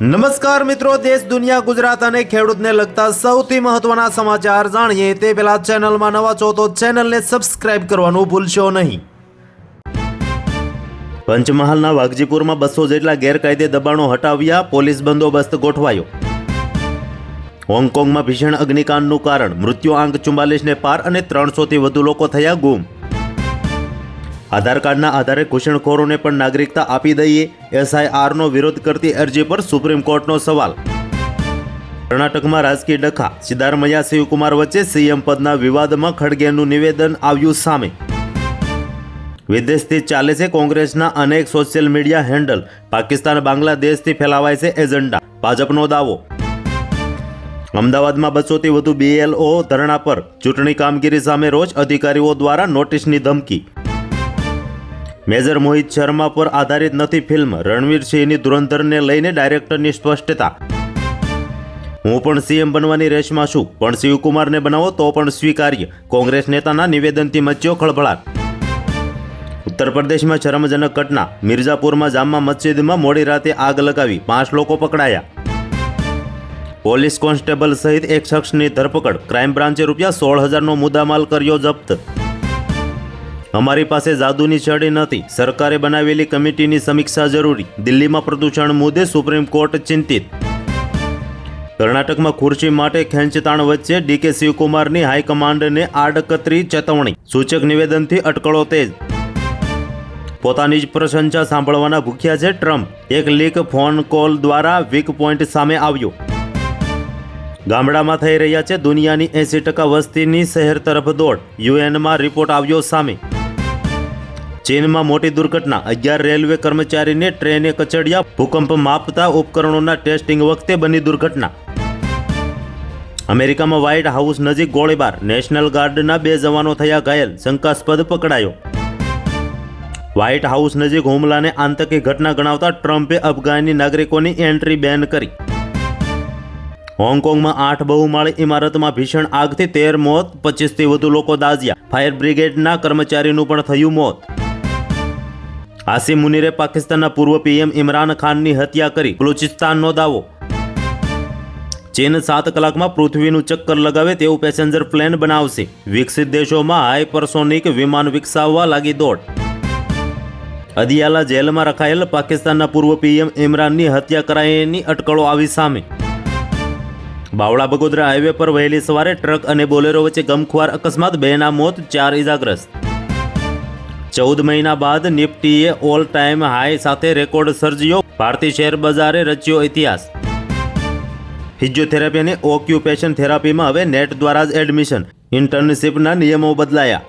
નમસ્કાર મિત્રો, દેશ, દુનિયા, ગુજરાત અને ખેડૂતને લગતા સૌથી મહત્વના સમાચાર જાણીએ તે પહેલા ચેનલમાં નવા છો તો ચેનલને સબસ્ક્રાઇબ કરવાનું ભૂલશો નહીં. પંચમહાલના વાઘજીપુરમાં બસો જેટલા ગેરકાયદે દબાણો હટાવ્યા, પોલીસ બંદોબસ્ત ગોઠવાયો. હોંગકોંગમાં ભીષણ અગ્નિકાંડનું કારણ મૃત્યુ આંક ચુમ્બાલીસને પાર અને ત્રણસોથી વધુ લોકો થયા ગુમ. આધાર કાર્ડના આધારે ઘૂસણખોરોને પણ નાગરિકતા આપી દઈએ, એસઆઈઆરનો વિરોધ કરતી અરજી પર સુપ્રીમ કોર્ટનો સવાલ. કર્ણાટકમાં રાજકીય ડખા. સિદ્ધારમૈયા શિવકુમાર વચ્ચે સીએમ પદના વિવાદમાં ખડગેનું નિવેદન આવ્યું સામે. વિદેશથી ચાલે છે કોંગ્રેસના અનેક સોશિયલ મીડિયા હેન્ડલ. પાકિસ્તાન બાંગ્લાદેશથી ફેલાવાય છે એજન્ડા. ભાજપનો દાવો. અમદાવાદમાં બસોથી વધુ બીએલઓ ધરણા પર. ચૂંટણી કામગીરી સામે રોજ અધિકારીઓ દ્વારા નોટિસની ધમકી. મેજર મોહિત શર્મા પર આધારિત નથી ફિલ્મ. રણવીર સિંહની ધુરંધરને લઈને ડાયરેક્ટરની સ્પષ્ટતા. હું પણ સીએમ બનવાની રેસમાં છું. પણ શિવકુમારને બનાવો તો પણ સ્વીકાર્ય. કોંગ્રેસ નેતાના નિવેદનથી મચ્યો ખળભળાટ. ઉત્તર પ્રદેશમાં શરમજનક ઘટના. મિર્ઝાપુરમાં જામા મસ્જિદમાં મોડી રાતે આગ લગાવી. પાંચ લોકો પકડાયા. પોલીસ કોન્સ્ટેબલ સહિત એક શખ્સની ધરપકડ. ક્રાઇમ બ્રાન્ચે રૂપિયા સોળ હજારનો મુદ્દામાલ કર્યો જપ્ત. અમારી પાસે જાદુની છડી નથી. સરકારે બનાવેલી કમિટીની સમીક્ષા જરૂરી. દિલ્હીમાં પ્રદૂષણ મુદ્દે સુપ્રીમ કોર્ટ ચિંતિત. કર્ણાટકમાં ખુરશી માટે ખેંચતાણ વચ્ચે ડીકે શિવકુમારની હાઈકમાન્ડને આડકતરી ચેતવણી. સૂચક નિવેદનથી અટકળો તેજ. પોતાની જ પ્રશંસા સાંભળવાના ભૂખ્યા છે ટ્રમ્પ. એક લીક ફોન કોલ દ્વારા વીક પોઈન્ટ સામે આવ્યો. ગામડામાં થઈ રહ્યા છે દુનિયાની એંસી ટકા વસ્તીની શહેર તરફ દોડ. યુએનમાં રિપોર્ટ આવ્યો સામે. ચીનમાં મોટી દુર્ઘટના. અગિયાર રેલવે કર્મચારીને ટ્રેને કચડ્યા, ભૂકંપ માપતા ઉપકરણોના ટેસ્ટિંગ વખતે બની દુર્ઘટના. અમેરિકામાં વ્હાઇટ હાઉસ નજીક ગોળીબાર. નેશનલ ગાર્ડના બે જવાનો થયા ઘાયલ. શંકાસ્પદ પકડાયો. વ્હાઇટ હાઉસ નજીક હુમલાને આતંકી ઘટના ગણાવતા ટ્રમ્પે અફઘાની નાગરિકોની એન્ટ્રી બેન કરી. હોંગકોંગમાં આઠ બહુમાળી ઇમારતમાં ભીષણ આગથી તેર મોત, પચીસથી વધુ લોકો દાઝ્યા. ફાયર બ્રિગેડના કર્મચારીનું પણ થયું મોત. આસિમ મુનિરે પાકિસ્તાનના પૂર્વ પીએમ ઇમરાન ખાનની હત્યા કરી બલુચિસ્તાનનો દાવો. ચીન સાત કલાકમાં પૃથ્વીનું ચક્કર લગાવે તેવું પેસેન્જર પ્લેન બનાવશે. વિકસિત દેશોમાં હાઇપરસોનિક વિમાન વિકસાવવા લાગી દોડ. અદિયાલા જેલમાં રખાયેલ પાકિસ્તાનના પૂર્વ પીએમ ઇમરાનની હત્યા કરાયાની અટકળો આવી સામે. બાવળા બગોદરા હાઈવે પર વહેલી સવારે ટ્રક અને બોલેરો વચ્ચે ગમખુવાર અકસ્માત, બેના મોત, ચાર ઇજાગ્રસ્ત. ચૌદ મહિના બાદ નિફ્ટીએ ઓલ ટાઈમ હાઈ સાથે રેકોર્ડ સર્જ્યો. ભારતીય શેર બજારે રચ્યો ઇતિહાસ. ફિઝિયોથેરાપી અને ઓક્યુપેશન થેરાપીમાં હવે નેટ દ્વારા જ એડમિશન ઇન્ટર્નશીપના નિયમો બદલાયા.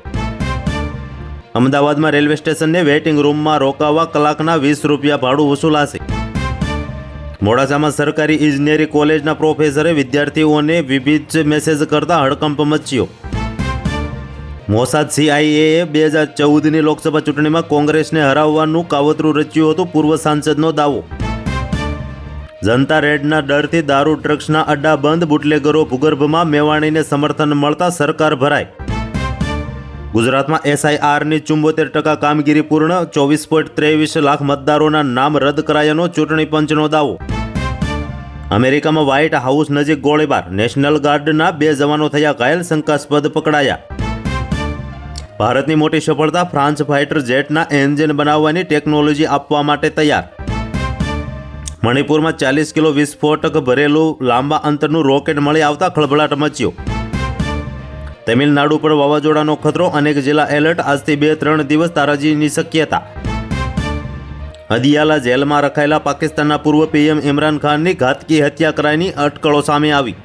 અમદાવાદમાં રેલવે સ્ટેશનને વેઇટિંગ રૂમમાં રોકાવા કલાકના વીસ રૂપિયા ભાડું વસૂલાશે. મોડાસામાં સરકારી ઇજનેરી કોલેજના પ્રોફેસરે વિદ્યાર્થીઓને વિવિધ મેસેજ કરતા હડકંપ મચ્યો. મોસાદ સીઆઈએએ બે હજાર ચૌદની લોકસભા ચૂંટણીમાં કોંગ્રેસને હરાવવાનું કાવતરું રચ્યું હતું પૂર્વ સાંસદનો દાવો. જનતા રેડના ડરથી દારૂ ડ્રગ્સના અડ્ડા બંધ, બુટલેગરો ભૂગર્ભમાં મેવાણીને સમર્થન મળતા સરકાર ભરાય ગુજરાતમાં એસઆઈઆરની ચુંબોતેર ટકા કામગીરી પૂર્ણ, ચોવીસ પોઈન્ટ ત્રેવીસ લાખ મતદારોના નામ રદ કરાયાનો ચૂંટણી પંચનો દાવો. અમેરિકામાં વ્હાઇટ હાઉસ નજીક ગોળીબાર, નેશનલ ગાર્ડના બે જવાનો થયા ઘાયલ, શંકાસ્પદ પકડાયા. ભારતની મોટી સફળતા ફ્રાન્સ ફાઇટર જેટના એન્જિન બનાવવાની ટેકનોલોજી આપવા માટે તૈયાર. મણિપુરમાં ચાલીસ કિલો વિસ્ફોટક ભરેલું લાંબા અંતરનું રોકેટ મળી આવતા ખળભળાટ મચ્યો. તમિલનાડુ પર વાવાઝોડાનો ખતરો, અનેક જિલ્લા એલર્ટ, આજથી બે ત્રણ દિવસ તારાજીની શક્યતા. હદિયાલા જેલમાં રખાયેલા પાકિસ્તાનના પૂર્વ પીએમ ઇમરાન ખાનની ઘાતકી હત્યા કરાયની અટકળો સામે આવી.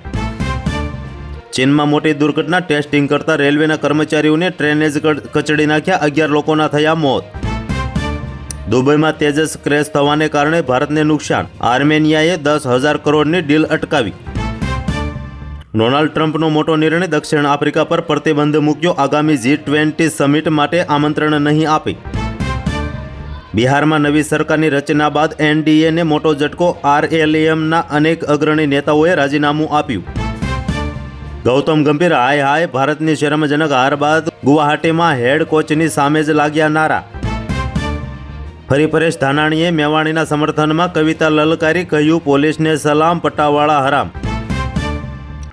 ચીનમાં મોટી દુર્ઘટના ટેસ્ટિંગ કરતા રેલવેના કર્મચારીઓને ટ્રેને જ કચડી નાખ્યા અગિયાર લોકોના થયા મોત. દુબઈમાં તેજસ ક્રેશ થવાને કારણે ભારતને નુકસાન. આર્મેનિયાએ દસ હજાર કરોડની ડીલ અટકાવી. ડોનાલ્ડ ટ્રમ્પનો મોટો નિર્ણય દક્ષિણ આફ્રિકા પર પ્રતિબંધ મૂક્યો. આગામી જી ટ્વેન્ટી સમિટ માટે આમંત્રણ નહીં આપી. બિહારમાં નવી સરકારની રચના બાદ એનડીએને મોટો ઝટકો. આરએલએમના અનેક અગ્રણી નેતાઓએ રાજીનામું આપ્યું. ગૌતમ ગંભીર, હાય હાય, ભારતની શરમજનક હાર બાદ ગુવાહાટીમાં હેડ કોચની સામે જ લાગ્યા નારા. ફરી પરેશ ધાનાણીએ મેવાણીના સમર્થનમાં કવિતા લલકારી કહ્યું, પોલીસને સલામ પટ્ટાવાળા હરામ.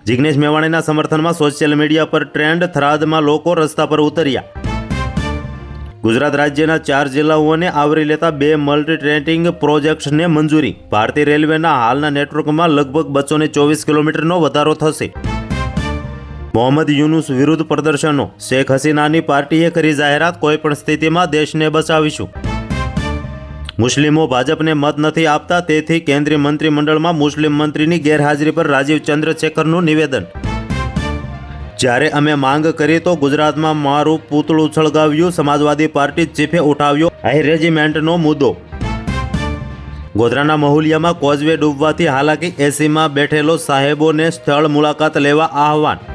જિગ્નેશ મેવાણીના સમર્થનમાં સોશિયલ મીડિયા પર ટ્રેન્ડ, થરાદમાં લોકો રસ્તા પર ઉતર્યા. ગુજરાત રાજ્યના ચાર જિલ્લાઓને આવરી લેતા બે મલ્ટી ટ્રેન્ટિંગ પ્રોજેક્ટ્સને મંજૂરી. ભારતીય રેલવેના હાલના નેટવર્કમાં લગભગ બસો ચોવીસ કિલોમીટરનો વધારો થશે. મોહમ્મદ યુનુસ વિરુદ્ધ પ્રદર્શનો. શેખ હસીનાની પાર્ટીએ કરી જાહેરાત કોઈપણ સ્થિતિમાં દેશને બચાવીશું. મુસ્લિમો ભાજપને મત નથી આપતા, તેથી કેન્દ્રીય મંત્રીમંડળમાં મુસ્લિમ મંત્રીની ગેરહાજરી પર રાજીવ ચંદ્રશેખરનું નિવેદન. જ્યારે અમે માંગ કરી તો ગુજરાતમાં મારું પૂતળું છળગાવ્યું સમાજવાદી પાર્ટી ચીફે ઉઠાવ્યો હાઈ રેજિમેન્ટનો મુદ્દો. ગોધરાના મહુલિયામાં કોઝવે ડૂબવાથી હાલાકી, એસીમાં બેઠેલો સાહેબોને સ્થળ મુલાકાત લેવા આહવાન.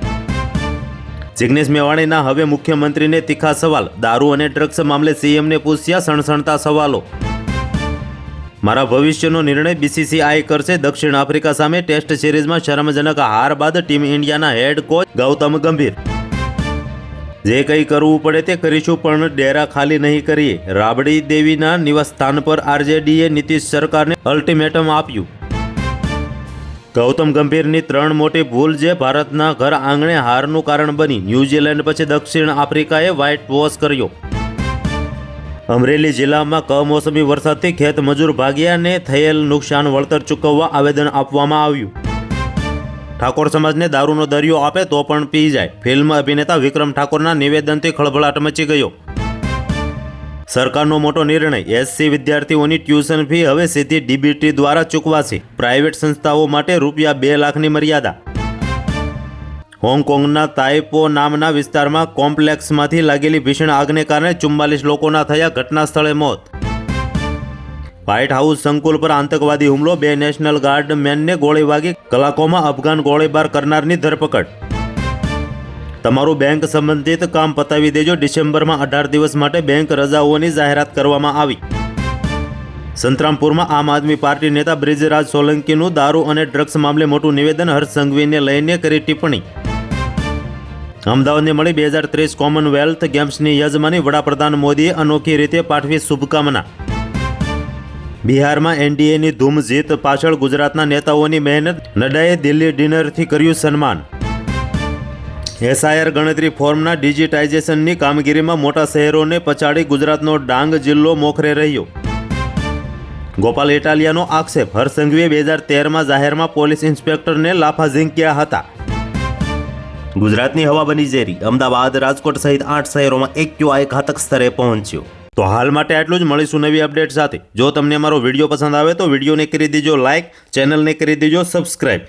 જિગ્નેશ મેવાણીના હવે મુખ્યમંત્રીને તીખા સવાલ. દારૂ અને ડ્રગ્સ મામલે સીએમને પૂછ્યા સણસણતા સવાલો. મારા ભવિષ્યનો નિર્ણય બીસીસીઆઈ કરશે. દક્ષિણ આફ્રિકા સામે ટેસ્ટ સિરીઝમાં શરમજનક હાર બાદ ટીમ ઇન્ડિયાના હેડ કોચ ગૌતમ ગંભીર. જે કંઈ કરવું પડે તે કરીશું, પણ ડેરા ખાલી નહીં કરીએ. રાબડી દેવીના નિવાસસ્થાન પર આરજેડીએ નીતિશ સરકારને અલ્ટિમેટમ આપ્યું. ગૌતમ ગંભીરની ત્રણ મોટી ભૂલ જે ભારતના ઘર આંગણે હારનું કારણ બની. ન્યૂઝીલેન્ડ પછી દક્ષિણ આફ્રિકાએ વ્હાઇટ વોશ કર્યો. અમરેલી જિલ્લામાં કમોસમી વરસાદથી ખેત મજૂર ભાગ્યાને થયેલ નુકસાન વળતર ચૂકવવા આવેદન આપવામાં આવ્યું. ઠાકોર સમાજને દારૂનો દરિયો આપે તો પણ પી જાય. ફિલ્મ અભિનેતા વિક્રમ ઠાકોરના નિવેદનથી ખળભળાટ મચી ગયો. સરકારનો મોટો નિર્ણય એસસી વિદ્યાર્થીઓની ટ્યુશન ફી હવે સીધી ડીબીટી દ્વારા ચૂકવાશે. પ્રાઇવેટ સંસ્થાઓ માટે રૂપિયા બે લાખની મર્યાદા. હોંગકોંગના તાઇપો નામના વિસ્તારમાં કોમ્પ્લેક્સમાંથી લાગેલી ભીષણ આગને કારણે ચુમ્માલીસ લોકોના થયા ઘટના સ્થળે મોત. વ્હાઇટ હાઉસ સંકુલ પર આતંકવાદી હુમલો, બે નેશનલ ગાર્ડ મેનને ગોળી વાગી, કલાકોમાં અફઘાન ગોળીબાર કરનારની ધરપકડ. તમારું બેંક સંબંધિત કામ પતાવી દેજો. ડિસેમ્બરમાં અઢાર દિવસ માટે બેંક રજાઓની જાહેરાત કરવામાં આવી. સંતરામપુરમાં આમ આદમી પાર્ટી નેતા બ્રિજરાજ સોલંકીનું દારૂ અને ડ્રગ્સ મામલે મોટું નિવેદન હર્ષ સંઘવીને લઈને કરી ટિપ્પણી. અમદાવાદને મળી બે હજાર ત્રીસ કોમનવેલ્થ ગેમ્સની યજમાની વડાપ્રધાન મોદીએ અનોખી રીતે પાઠવી શુભકામના. બિહારમાં એનડીએની ધૂમ જીત પાછળ ગુજરાતના નેતાઓની મહેનત. નડ્ડાએ દિલ્હી ડિનરથી કર્યું સન્માન. એસઆઈઆર ગણતરી ફોર્મના ડિજિટાઇઝેશનની કામગીરીમાં મોટા શહેરોને પછાડી ગુજરાતનો ડાંગ જિલ્લો મોખરે રહ્યો. ગોપાલ ઇટાલિયાનો આક્ષેપ, હરસંઘવીએ બે હજાર તેરમાં જાહેરમાં પોલીસ ઇન્સ્પેક્ટરને લાફા ઝીંક્યા હતા. ગુજરાતની હવા બની ઝેરી, અમદાવાદ, રાજકોટ સહિત આઠ શહેરોમાં એક ક્યુઆઈ ઘાતક સ્તરે પહોંચ્યો. તો હાલ માટે આટલું જ, મળીશું નવી અપડેટ સાથે. જો તમને અમારો વીડિયો પસંદ આવે તો વિડીયોને કરી દેજો લાઇક ચેનલને કરી દેજો સબસ્ક્રાઇબ.